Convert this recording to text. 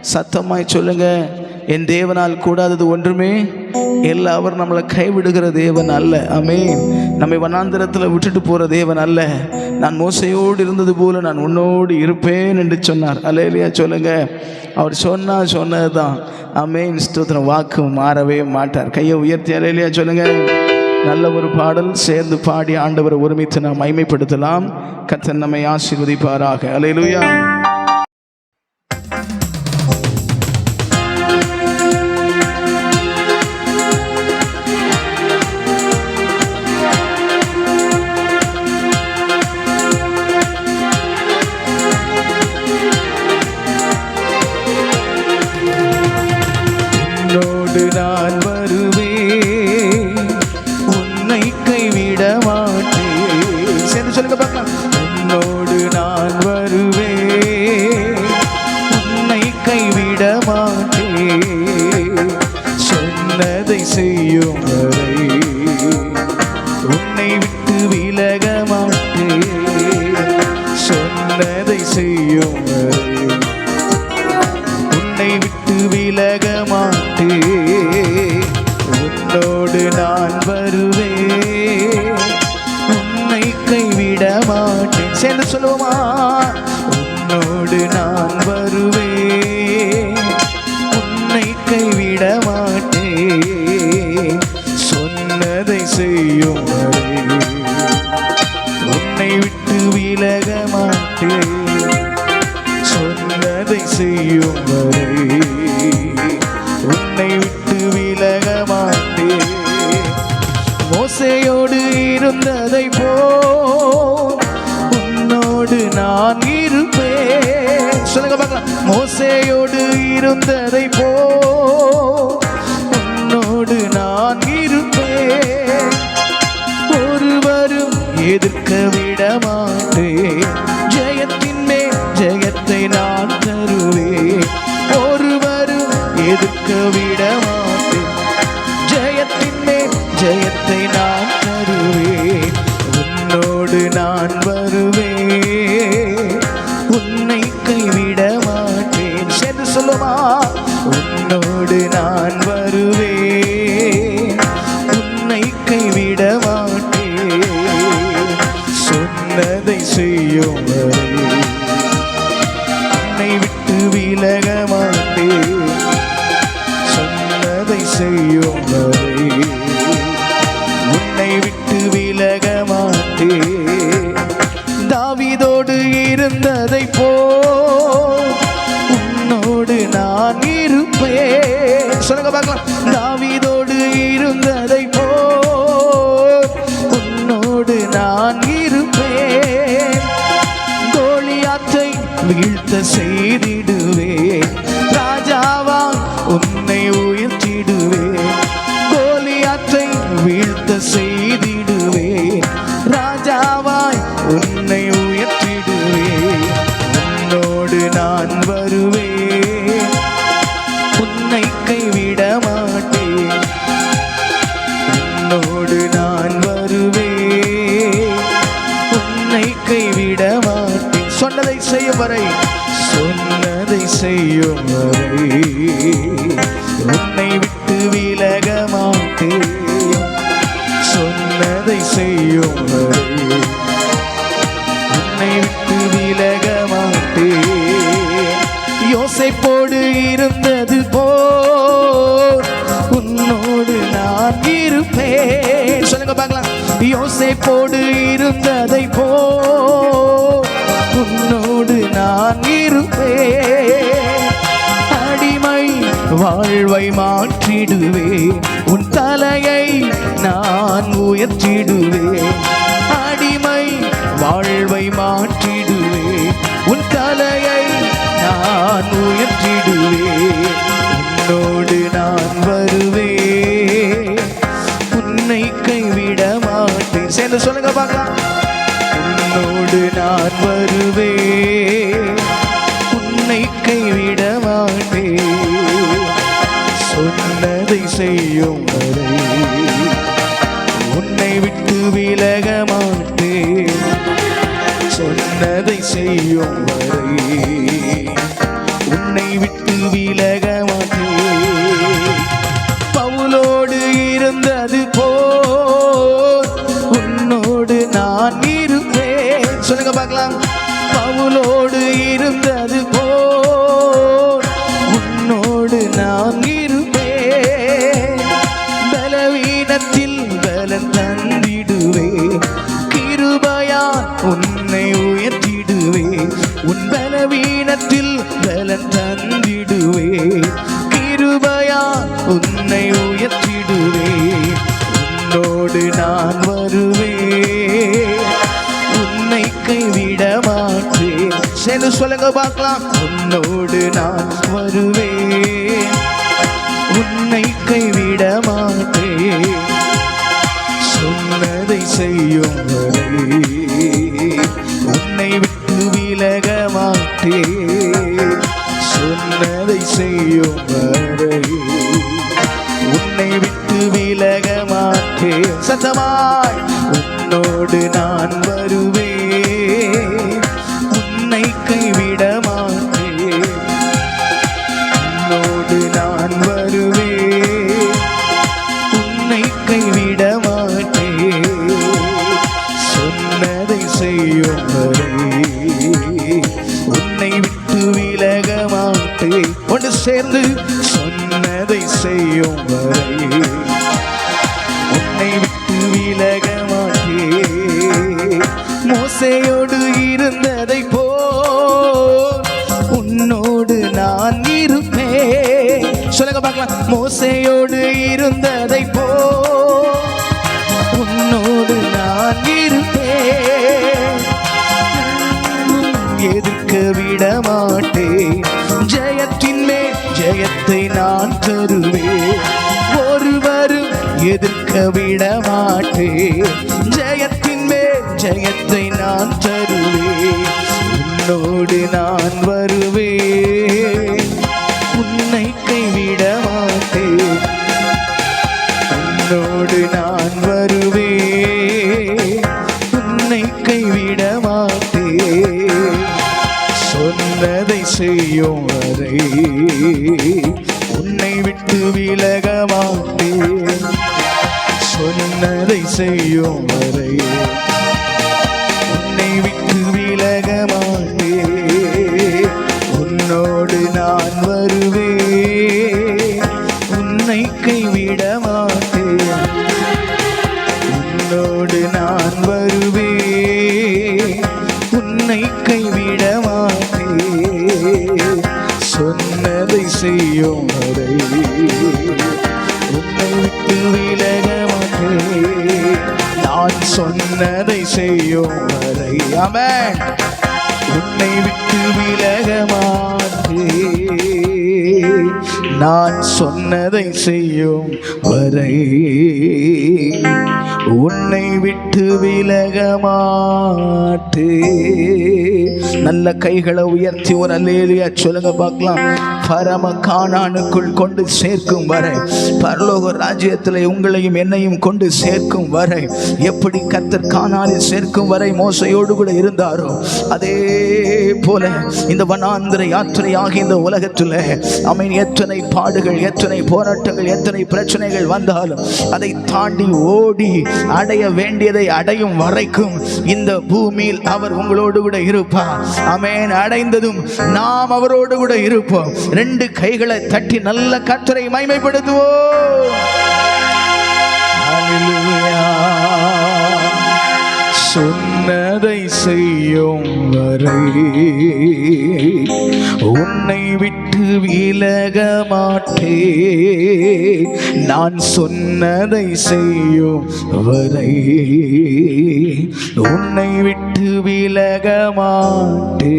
சத்தமாய் சொல்லுங்க. என் தேவனால் கூடாதது ஒன்றுமே எல்லாம் அவர் நம்மளை கைவிடுகிற தேவன் அல்ல. ஆமென். நம்மை வனாந்திரத்தில் விட்டுட்டு போகிற தேவன் அல்ல. நான் மோசையோடு இருந்தது போல நான் உன்னோடு இருப்பேன் என்று சொன்னார். அலேலியா சொல்லுங்க. அவர் சொன்னால் சொன்னது தான் ஆமென். ஸ்தோத்திரம். வாக்கு மாறவே மாட்டார். கையை உயர்த்தி அலேலியா சொல்லுங்க. நல்ல ஒரு பாடல். சேர்ந்து பாடி ஆண்டவரை ஒருமித்து நாம் மைமைப்படுத்தலாம் கத்தன் நம்மை ஆசீர்வதிப்பாராக. அலையிலுயா கொண்டு நான் வருவேன். உன்னை கைவிட மாட்டேன். சேர்ந்து சொல்லுங்க பார்க்கலாம். உன்னோடு நான் வருவேன். உன்னை கைவிட மாட்டேன். சொன்னதை செய்யும் சேர்ந்து சொல்லுவோமா? உன்னோடு நான் வருவேன். உன்னை கைவிட மாட்டேன். சொன்னதை செய்யும் உன்னை விட்டு விலக மாட்டேன். ஆசையோடு இருந்ததை போ. உன்னோடு நான் இருப்பேன். ஒருவரும் எதிர்க்க விட மாட்டேன். ஜெயத்தின் மேல் ஜெயத்தை நான் தருவேன். ஒருவரும் எதிர்க்க விட மாட்டேன். தாவிதோடு இருந்ததை போ உன்னோடு நான் இருப்பேன். சொல்லுங்க பார்க்கலாம். தாவிதோடு இருந்ததை போ உன்னோடு நான் இருப்பேன். கோழியாற்றை வீழ்த்த செய்திட வரை சொன்னதை செய்யும் வரை உன்னை விட்டு விலக மாட்டேன். சொன்னதை செய்யும் வரை உன்னை விட்டு விலக மாட்டேன். யோசைப்போடு இருந்தது போல் உன்னோடு நான் இருப்பேன். சொல்லுங்க பார்க்கலாம். யோசைப்போடு இருந்ததை போ நான் இருப்பேன். அடிமை வாழ்வை மாற்றிடுவேன். உன் தலையை நான் உயர்த்திடுவேன். அடிமை வாழ்வை மாற்றிடுவேன். உன் தலையை நான் உயர்த்திடுவேன். உன்னோடு நான் வருவேன். உன்னை கைவிட மாட்டேன். சேர்ந்து சொல்லுங்க பார்க்கலாம். உன்னோடு நான் வருவேன். முடியும் வரை உன்னை விட்டு விலக மாட்டேன். சொன்னதை செய்யும் வரை உன்னை விட்டு விலக சொல்லுங்க பார்க்கலாம். உன்னோடு நான் வருவேன். உன்னை கைவிட மாட்டேன். சொன்னதை செய்யும் உன்னை விட்டு விலக மாட்டேன். சொன்னதை செய்யும் வரை உன்னை விட்டு விலக மாட்டேன். சத்தமாய் உன்னோடு நான் வருவேன். சொன்னதை வரை உன்னை விட்டு விலக மாட்டேன் மோசையோடு இருந்ததை போ உன்னோடு நான் இருப்பேன். சொல்லுங்க பார்க்கலாம். மோசையோடு இருந்ததை போ எதிர்க்க விட மாட்டேன் ஜெயத்தின் மேல் ஜெயத்தை நான் தருவேன் உன்னோடு நான் வருவேன் உன்னை கைவிட மாட்டேன் உன்னோடு நான் வருவேன் உன்னை கைவிட மாட்டேன் சொன்னதை செய்யும் வரை உன்னை விட்டு விலக மாட்டேன் சொன்னதை செய்யும் வரை உன்னை விட்டு விலக மாட்டேன் உன்னோடு நான் வருவேன் உன்னை கைவிட மாட்டேன் உன்னோடு நான் வருவேன் உன்னை கைவிட மாட்டேன் சொன்னதை செய்யும் வரை உன்னை விட்டு விலக சொன்னதை செய்யும் வரை. அமேன் உன்னை விட்டு விலக மாட்டேன். நான் சொன்னதை செய்யும் வரை உன்னை விட்டு விலக மாட்டே நல்ல கைகளை உயர்த்தி ஒரு அலேலியா சொல்லுங்க பார்க்கலாம். பரம காணானுக்குள் கொண்டு சேர்க்கும் வரை பரலோக ராஜ்யத்தில் உங்களையும் என்னையும் கொண்டு சேர்க்கும் வரை எப்படி கத்தர் காணானில் சேர்க்கும் வரை மோசையோடு கூட இருந்தாரோ அதே போல இந்த வனாந்திர யாத்திரை ஆகிய இந்த உலகத்தில் அமீன் எத்தனை எத்தனை பாடுகள் எத்தனை போராட்டங்கள் எத்தனை பிரச்சனைகள் வந்தாலும் அதை தாண்டி ஓடி அடைய வேண்டியதை அடையும் வரைக்கும் இந்த பூமியில் அவர் உங்களோடு கூட இருப்பார். அமேன் அடைந்ததும் நாம் அவரோடு கூட இருப்போம். ரெண்டு கைகளை தட்டி நல்ல கற்றரை மைமைப்படுத்துவோம் Hallelujah. சொன்னதை செய்யும் வரை உன்னை விட்டு விலக மாட்டே. நான் சொன்னதை செய்யும் வரை உன்னை விட்டு விலக மாட்டே.